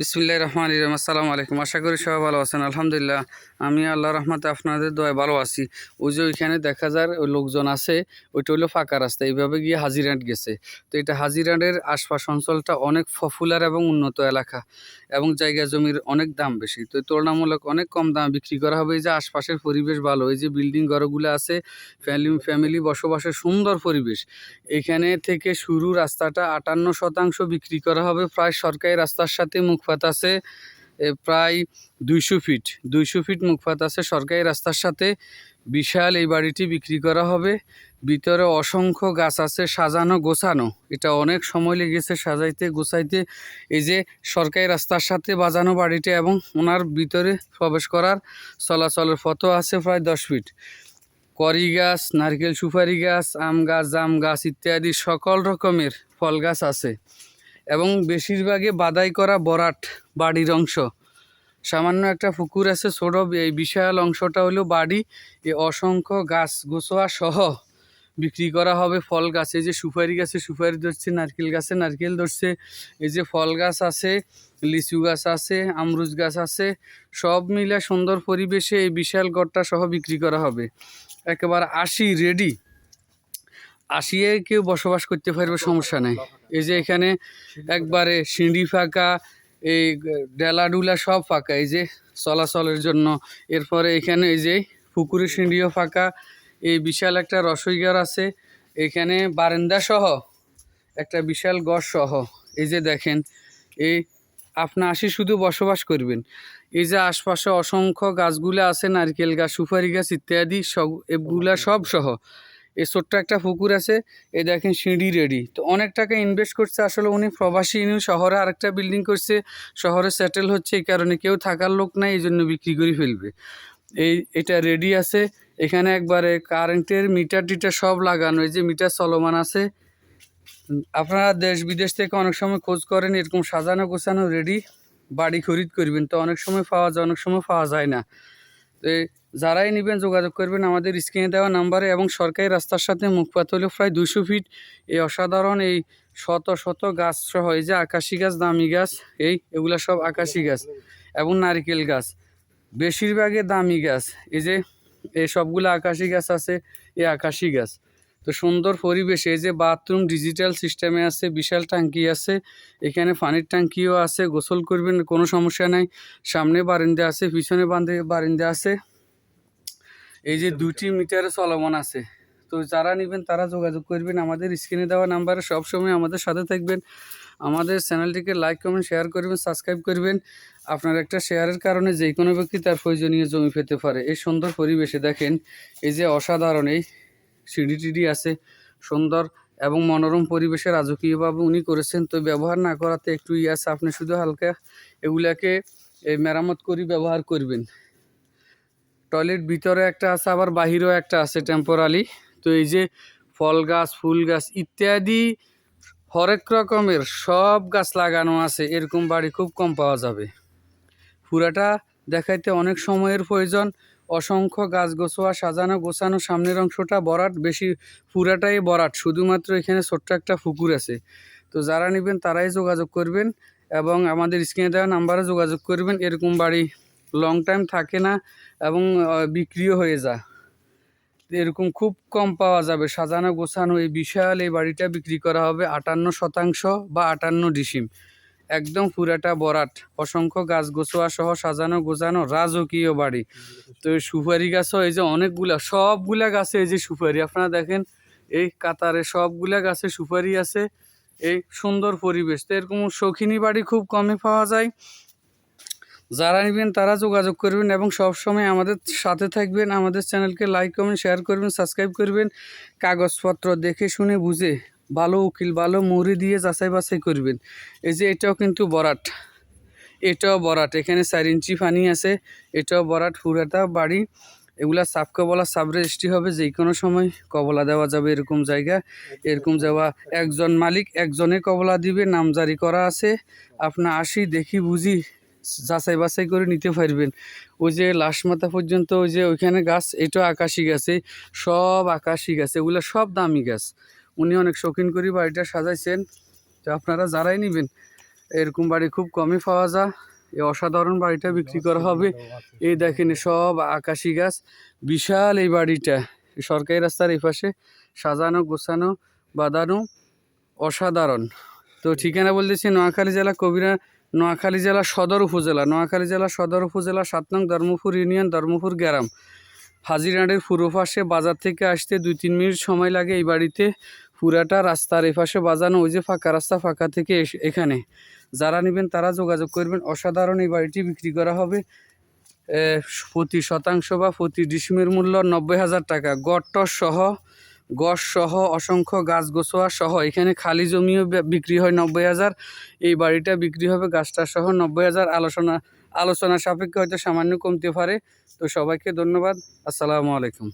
বিসমিল্লাহ রহমান ইরাম আসসালামু আলাইকুম। আশা করি সবাই ভালো আছেন। আলহামদুলিল্লাহ, আমি আল্লাহ রহমতে আপনাদের দয়া ভালো আছি। ওই যে ওইখানে দেখা যার ওই লোকজন আছে, ওইটা হলো ফাঁকা রাস্তা, এইভাবে গিয়ে হাজিরান্ট গেছে। তো এটা হাজিরান্টের আশপাশ অঞ্চলটা অনেক পপুলার এবং উন্নত এলাকা এবং জায়গা জমির অনেক দাম বেশি। তো তুলনামূলক অনেক কম দামে বিক্রি করা হবে। এই যে আশপাশের পরিবেশ ভালো, এই যে বিল্ডিং ঘরগুলো আছে ফ্যামিলি ফ্যামিলি বসবাসের সুন্দর পরিবেশ। এখানে থেকে শুরু রাস্তাটা আটান্ন শতাংশ বিক্রি করা হবে। প্রায় সরকারি রাস্তার সাথে মুখপাত আছে প্রায় দুইশো ফিট। দুইশো ফিট মুখপাত আছে। সরকারি রাস্তার সাথে বিশাল এই বাড়িটি বিক্রি করা হবে। ভিতরে অসংখ্য গাছ আছে, সাজানো, গোছানো। এটা অনেক সময় লেগেছে সাজাইতে, গোছাইতে। এই যে সরকারি রাস্তার সাথে বাজানো বাড়িটা এবং ওনার ভিতরে প্রবেশ করার চলাচলের পথও আছে প্রায় দশ ফিট। করি গাছ, নারকেল সুপারি গাছ, আম গাছ, জাম গাছ ইত্যাদি সকল রকমের ফল গাছ আছে। এবং বেশিরভাগে বাদাই করা বরাট বাড়ির অংশ। সামান্য একটা পুকুর আছে ছোট এই বিশাল অংশটা হলো বাড়ি। এ অসংখ্য গাছ গোছোয়া সহ বিক্রি করা হবে ফল গাছ। যে সুপারি গাছে সুপারি ধরছে, নারকেল গাছে নারকেল ধরছে। এই যে ফল গাছ আছে, লিচু গাছ আছে, আমরুজ গাছ আছে, সব মিলে সুন্দর পরিবেশে এই বিশাল গড়টা সহ বিক্রি করা হবে। একেবারে আশি রেডি। আসিয়ে কেউ বসবাস করতে পারবে, সমস্যা নাই। এই যে এখানে একবারে সিঁড়ি ফাঁকা, এই ডেলাডুলা সব ফাঁকা, এই যে চলাচলের জন্য। এরপরে এখানে এই যে পুকুরে সিঁড়িও ফাঁকা, এই বিশাল একটা রসইঘর আছে, এখানে বারান্দা সহ একটা বিশাল গড় সহ। এই যে দেখেন, এই আপনি আসি শুধু বসবাস করবেন। এই যে আশপাশে অসংখ্য গাছগুলো আছে, নারকেল গাছ, সুপারি গাছ ইত্যাদি, সব এগুলা সব সহ। এই ছোট্ট একটা পুকুর আছে, এই দেখেন সিঁড়ি রেডি তো অনেক টাকা ইনভেস্ট করছে, আসলে উনি প্রবাসী উনি শহরে আরেকটা বিল্ডিং করছে, শহরে সেটেল হচ্ছে, এই কারণে কেউ থাকার লোক নাই, এই জন্য বিক্রি করে ফেলবে। এই, এটা রেডি আছে, এখানে একবারে কারেন্টের মিটার টিটার সব লাগানো, এই যে মিটার চলমান আছে। আপনারা দেশ বিদেশ থেকে অনেক সময় খোঁজ করেন, এরকম সাজানো গোছানো রেডি বাড়ি খরিদ করবেন, তো অনেক সময় পাওয়া যায়, অনেক সময় পাওয়া যায় না। যারাই নেবেন যোগাযোগ করবেন আমাদের স্ক্রিনে দেওয়া নাম্বারে এবং সরকারি রাস্তার সাথে মুখপাত হলো প্রায় দুশো ফিট। এই অসাধারণ এই শত শত গাছ সহ এই যে আকাশি গাছ, দামি গাছ, এই এগুলো সব আকাশি গাছ এবং নারিকেল গাছ। বেশিরভাগে দামি গাছ, এই যে এই সবগুলো আকাশি গাছ আছে, এই আকাশি গাছ। তো সুন্দর পরিবেশ, এই যে বাথরুম ডিজিটাল সিস্টেমে আছে, বিশাল ট্যাঙ্কি আছে, এখানে পানির ট্যাঙ্কিও আছে, গোসল করবেন, কোনো সমস্যা নাই। সামনে বারিন্দা আছে, পিছনে বান্ধে, বারিন্দা আছে। এই যে দুটি মিটারে চলমান আছে। তো যারা নেবেন তারা যোগাযোগ করবেন, আমাদের স্ক্রিনে দেওয়া নাম্বারে সবসময় আমাদের সাথে থাকবেন। আমাদের চ্যানেলটিকে লাইক, কমেন্ট, শেয়ার করবেন, সাবস্ক্রাইব করবেন। আপনার একটা শেয়ারের কারণে যে কোনো ব্যক্তি তার প্রয়োজনীয় জমি পেতে পারে। এই সুন্দর পরিবেশে দেখেন, এই যে অসাধারণ, এই সিঁড়ি টিডি আছে, সুন্দর এবং মনোরম পরিবেশে রাজকীয়ভাবে উনি করেছেন। তো ব্যবহার না করাতে একটু ই আছে, আপনি শুধু হালকা এগুলাকে মেরামত করি, ব্যবহার করবেন। টয়লেট ভিতরে একটা আছে, আবার বাহিরেও একটা আছে টেম্পোরালি তো এই যে ফল গাছ, ফুল গাছ ইত্যাদি হরেক রকমের সব গাছ লাগানো আছে, এরকম বাড়ি খুব কম পাওয়া যাবে। পুরাটা দেখাইতে অনেক সময়ের প্রয়োজন অসংখ্য গাছ গোছোয়া, সাজানো, গোছানো, সামনের অংশটা বরাট, বেশি পুরাটাই বরাট। শুধুমাত্র এখানে ছোট্ট একটা পুকুর আছে। তো যারা নেবেন তারাই যোগাযোগ করবেন এবং আমাদের স্ক্রিনে দেওয়া নাম্বারে যোগাযোগ করবেন। এরকম বাড়ি লং টাইম থাকে না এবং বিক্রিও হয়ে যায়। এরকম খুব কম পাওয়া যাবে। সাজানো, গোছানো এই বিশাল এই বাড়িটা বিক্রি করা হবে আটান্ন শতাংশ বা আটান্ন ডিসিম। একদম পুরাটা বরাট। অসংখ্য গাছ গোছোয়া সহ সাজানো গোছানো রাজকীয় বাড়ি। তো সুপারি গাছও এই যে অনেকগুলা, সবগুলা গাছে এই যে সুপারি। আপনারা দেখেন, এই কাতারে সবগুলা গাছে সুপারি আছে। এই সুন্দর পরিবেশ। তো এরকম শৌখিনী বাড়ি খুব কমে পাওয়া যায়। যারা নেবেন তারা যোগাযোগ করবেন এবং সবসময় আমাদের সাথে থাকবেন। আমাদের চ্যানেলকে লাইক, কমেন্ট, শেয়ার করবেন, সাবস্ক্রাইব করবেন। কাগজপত্র দেখে শুনে বুঝে ভালো উকিল, ভালো মুড়ি দিয়ে যাচাই বাছাই করবেন। এই যে এটাও কিন্তু বরাট। এটাও বরাট। এখানে চার ইঞ্চি পানি আছে, এটাও বরাট পুরাটা বাড়ি, এগুলা সাব কবলা সাব রেজিস্ট্রি হবে যে কোনো সময় কবলা দেওয়া যাবে এরকম জায়গা। এরকম যাওয়া, একজন মালিক একজনে কবলা দিবে নামজারি করা আছে। আপনার আসি, দেখি, বুঝি, যাচাই বাছাই করে নিতে পারবেন। ওই যে লাশ মাথা পর্যন্ত, ওই যে ওইখানে গাছ, এটাও আকাশি গাছে, সব আকাশি গাছ, এগুলো সব দামি গাছ। উনি অনেক শৌখিন করে বাড়িটা সাজাইছেন। তো আপনারা যারাই নেবেন, এরকম বাড়ি খুব কমই পাওয়া যায়। এই অসাধারণ বাড়িটা বিক্রি করা হবে। এই দেখেন সব আকাশি গাছ, বিশাল এই বাড়িটা। সরকারি রাস্তার এই পাশে সাজানো, গোছানো, বাঁধানো অসাধারণ। তো ঠিকানা বলতেছি নোয়াখালী জেলা কবিরা, নোয়াখালী জেলা সদর উপজেলা। নোয়াখালী জেলা সদর উপজেলা সাত নং ধর্মপুর ইউনিয়ন, ধর্মপুর গ্রাম। হাজিরানের পূর্ব পাশে বাজার থেকে আসতে দুই তিন মিনিট সময় লাগে এই বাড়িতে। পুরাটা রাস্তার এই পাশে বাজানো ওই যে ফাঁকা রাস্তা ফাঁকা থেকে এখানে। যারা নেবেন তারা যোগাযোগ করবেন। অসাধারণ এই বাড়িটি বিক্রি করা হবে। প্রতি শতাংশ বা প্রতি ডিসিমের মূল্য নব্বই হাজার টাকা। গট্ট সহ গছ সহ, অসংখ্য গাছ গোছোয়া সহ এখানে খালি জমিও বিক্রি হয় নব্বই হাজার। এই বাড়িটা বিক্রি হবে গাছটা সহ নব্বই হাজার। আলোচনা আলোচনা সাপেক্ষে হয়তো সামান্য কমতে পারে। তো সবাইকে ধন্যবাদ। আসসালামু আলাইকুম।